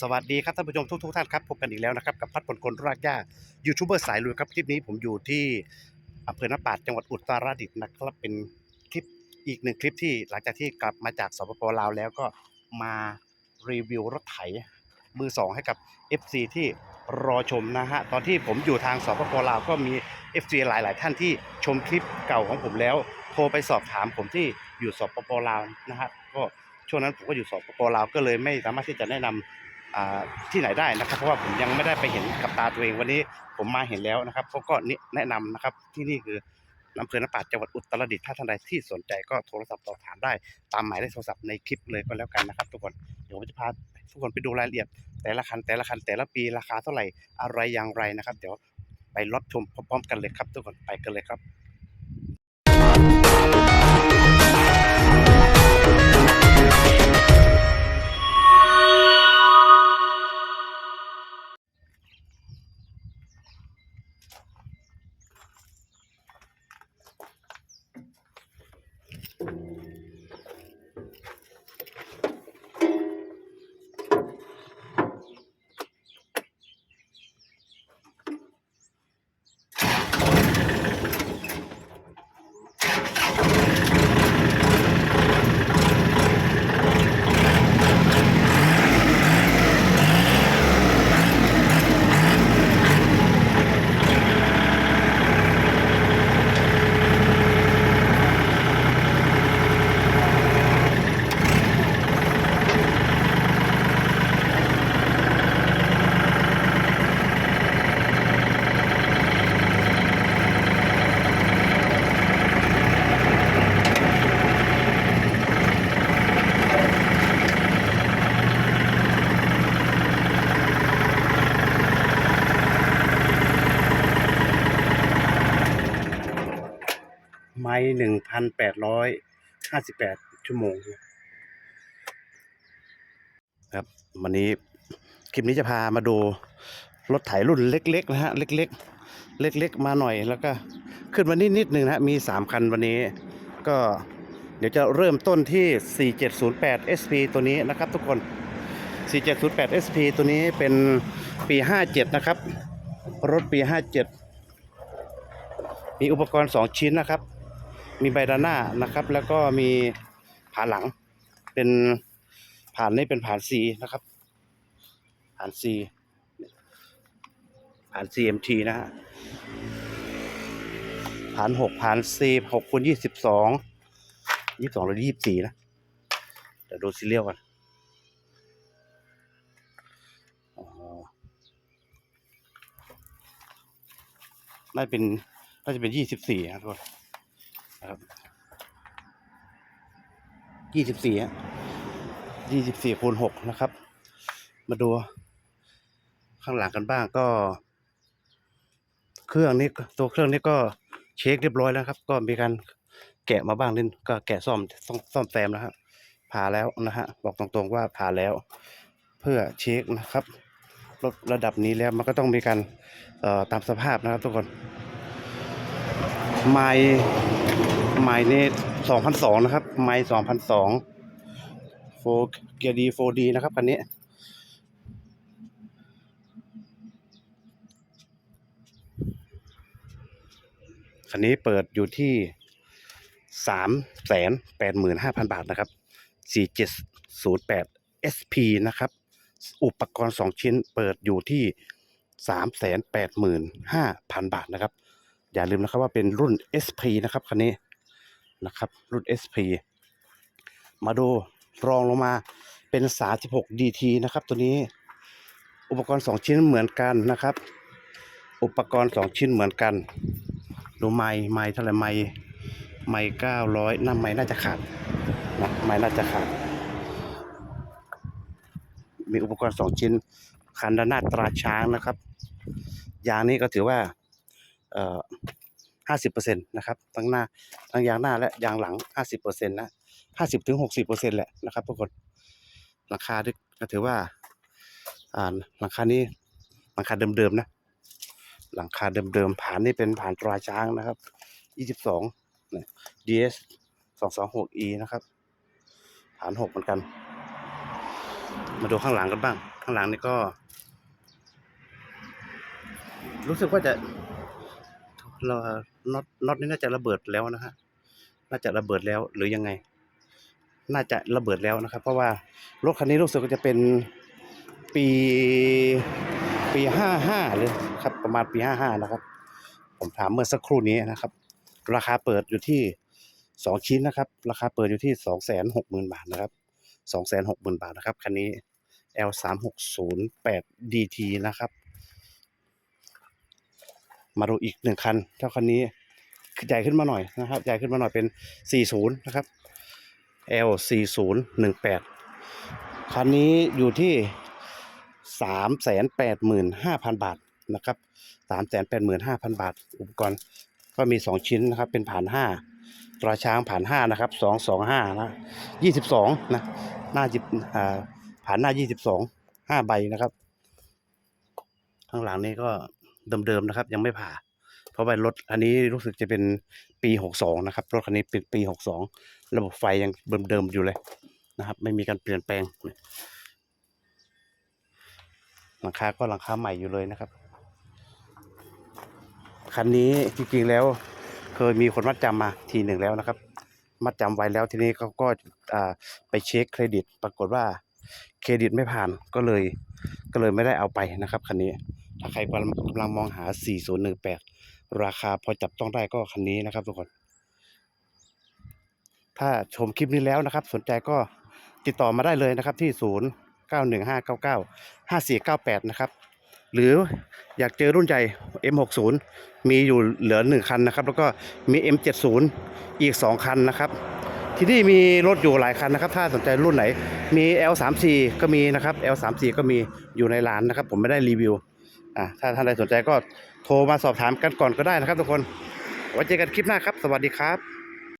สวัสดีครับท่านผู้ชมทุกทุกท่านครับพบกันอีกแล้วนะครับกับพัดพลคนรากหญ้ายูทูบเบอร์สายลุยครับคลิปนี้ผมอยู่ที่อำเภอน้ำปาดจังหวัดอุตรดิตถ์นะครับเป็นคลิปอีกหนึ่งคลิปที่หลังจากที่กลับมาจากสปปลาวแล้วก็มารีวิวรถไถมือสองให้กับ FC ที่รอชมนะฮะตอนที่ผมอยู่ทางสปปลาวก็มี FC หลาย ๆ ท่านที่ชมคลิปเก่าของผมแล้ว โทรไปสอบถามผมที่อยู่สปปลาวนะฮะก็ช่วงนั้นผมก็อยู่สปปลาวก็เลยไม่สามารถที่จะแนะนำอ่า ที่ไหนได้นะครับ เพราะว่าผมยังไม่ได้ไปเห็นกับตาตัวเองวันนี้ผมมาเห็นแล้วนะครับเขาก็นี่แนะนำนะครับที่นี่คืออำเภอน้ำปาจังหวัดอุตรดิตถ์ถ้าท่านใดที่สนใจก็โทรศัพท์สอบถามได้ตามหมายเลขโทรศัพท์ในคลิปเลยก็แล้วกันนะครับ ทุกคนเดี๋ยวผมจะพาทุกคนไปดูรายละเอียด แต่ละคันแต่ละคันแต่ละปีราคาเท่าไหร่อะไรอย่างไรนะครับ เดี๋ยวไปรับชมพร้อมๆกันเลยครับ ทุกคนไปกันเลยครับ หนึ่งพันแปดร้อยห้าสิบแปดชั่วโมง ครับ วันนี้คลิปนี้จะพามาดูรถไถรุ่นเล็กๆนะฮะ เล็กๆ เล็กๆ มาหน่อยแล้วก็ขึ้นมานิดนิดหนึ่งนะฮะมีสามคันวันนี้ ก็เดี๋ยวจะเริ่มต้นที่ 4708 SP ตัวนี้นะครับทุกคน 4708 SP ตัวนี้เป็นปี 57 นะครับ รถปี 57 มีอุปกรณ์ 2 ชิ้นนะครับ มีใบด้านหน้านะครับ แล้วก็มีผ่านหลัง เป็นผ่านนี่เป็นผ่าน C นะครับผ่าน C ผ่าน CMT นะฮะผ่านหกผ่าน C หกคูณยี่สิบสองยี่สิบสองหรือยี่สิบสี่นะเดี๋ยวดูซีเรียลกันน่าจะเป็นน่าจะเป็นยี่สิบสี่ครับทุกคน นะครับยี่สิบสี่ฮะยี่สิบสี่คูณหกนะครับ มาดู ข้างหลังกันบ้างก็ เครื่องนี้ตัวเครื่องนี้ก็เช็คเรียบร้อยแล้วครับ ก็มีการแกะมาบ้างนิดก็แกะซ่อมซ่อมแซมแล้วฮะผ่าแล้วนะฮะบอกตรงๆว่าผ่าแล้ว เพื่อเช็คนะครับรถระดับนี้แล้วมันก็ต้องมีการตามสภาพนะครับทุกคนไม้ ไม้นี่สองพันสองนะครับ ไม้สองพันสองโฟเกียร์ดีโฟดีนะครับคันนี้คันนี้เปิดอยู่ที่สามแสนแปดหมื่นห้าพันบาทนะครับสี่เจ็ดศูนย์แปด SP นะครับ อุปกรณ์สองชิ้นเปิดอยู่ที่สามแสนแปดหมื่นห้าพันบาทนะครับ อย่าลืมนะครับว่าเป็นรุ่น SP นะครับคันนี้ นะครับ รุ่น SP มาดูรองลงมาเป็น 36 DT นะครับ ตัวนี้อุปกรณ์สองชิ้นเหมือนกันนะครับ อุปกรณ์สองชิ้นเหมือนกัน ดูไม้ไม้เท่าไหร่ไม้ไม้เก้าร้อยน้ำไม้น่าจะขาดนะไม้น่าจะขาด มีอุปกรณ์สองชิ้นคันด้านหน้าตราช้างนะครับ ยางนี้ก็ถือว่า เอ่อห้าสิบเปอร์เซ็นต์นะครับทั้งหน้าทั้งยางหน้าและยางหลังห้าสิบเปอร์เซ็นต์นะห้าสิบถึงหกสิบเปอร์เซ็นต์แหละนะครับทุกคนราคาที่ก็ถือว่าอ่าราคานี้ราคาเดิมๆนะ หลังคาเดิมๆผ่านนี่เป็นผ่านตราช้างนะครับ 22นี่ย DS 226E นะครับฐานหกเหมือนกัน มาดูข้างหลังกันบ้าง ข้างหลังนี่ก็ รู้สึกว่าจะเรา น็อตน็อตนี่น่าจะระเบิดแล้วนะฮะน่าจะระเบิดแล้วหรือยังไง น่าจะระเบิดแล้วนะครับ เพราะว่ารถคันนี้รู้สึกว่าจะเป็นปีปีห้าห้าเลยครับ ประมาณปีห้าห้านะครับ ผมถามเมื่อสักครู่นี้นะครับ ราคาเปิดอยู่ที่สองชิ้นนะครับ ราคาเปิดอยู่ที่สองแสนหกหมื่นบาทนะครับสองแสนหกหมื่นบาทนะครับคันนี้ L สามหกศูนย์แปด DT นะครับ มาดูอีกหนึ่งคันเท่าคันนี้ใหญ่ขึ้นมาหน่อยนะครับ ใหญ่ขึ้นมาหน่อยเป็น 40 นะครับ L 4018 คันนี้อยู่ที่ 385,000 บาทนะครับ 385,000 บาท อุปกรณ์ก็มี 2 ชิ้นนะครับ เป็นผ่าน 5 ตราช้างผ่าน 5 นะครับ 225 นะ 22 นะ หน้าจิบอ่าผ่านหน้า 22 5 ใบนะครับ ข้างหลังนี้ก็ เดิมๆนะครับ ยังไม่ผ่า เพราะว่ารถอันนี้รู้สึกจะเป็นปีหกสองนะครับรถคันนี้เป็นปีหกสองระบบไฟยังเดิมๆอยู่เลยนะครับ ไม่มีการเปลี่ยนแปลงหลังคาก็หลังคาใหม่อยู่เลยนะครับ คันนี้จริงๆแล้ว เคยมีคนมัดจำมาทีหนึ่งแล้วนะครับ มัดจำไว้แล้วทีนี้เขาก็ไปเช็คเครดิต ปรากฏว่าเครดิตไม่ผ่านก็เลย ก็เลยไม่ได้เอาไปนะครับคันนี้ ถ้าใครกำลังมองหา 4018 ราคาพอจับต้องได้ก็คันนี้นะครับทุกคน ถ้าชมคลิปนี้แล้วนะครับ สนใจก็ติดต่อมาได้เลยนะครับที่ 091599 5498 นะครับ หรืออยากเจอรุ่นใหญ่ M60 มีอยู่เหลือ 1 คันนะครับ แล้วก็มี M70 อีก 2 คันนะครับที่นี่มีรถอยู่หลายคันนะครับ ถ้าสนใจรุ่นไหน มี L34 ก็มีนะครับ L34 ก็มีอยู่ในร้านนะครับ ผมไม่ได้รีวิว อะถ้าท่านใดสนใจก็โทรมาสอบถามกันก่อนก็ได้นะครับทุกคนไว้เจอกันคลิปหน้าครับ สวัสดีครับ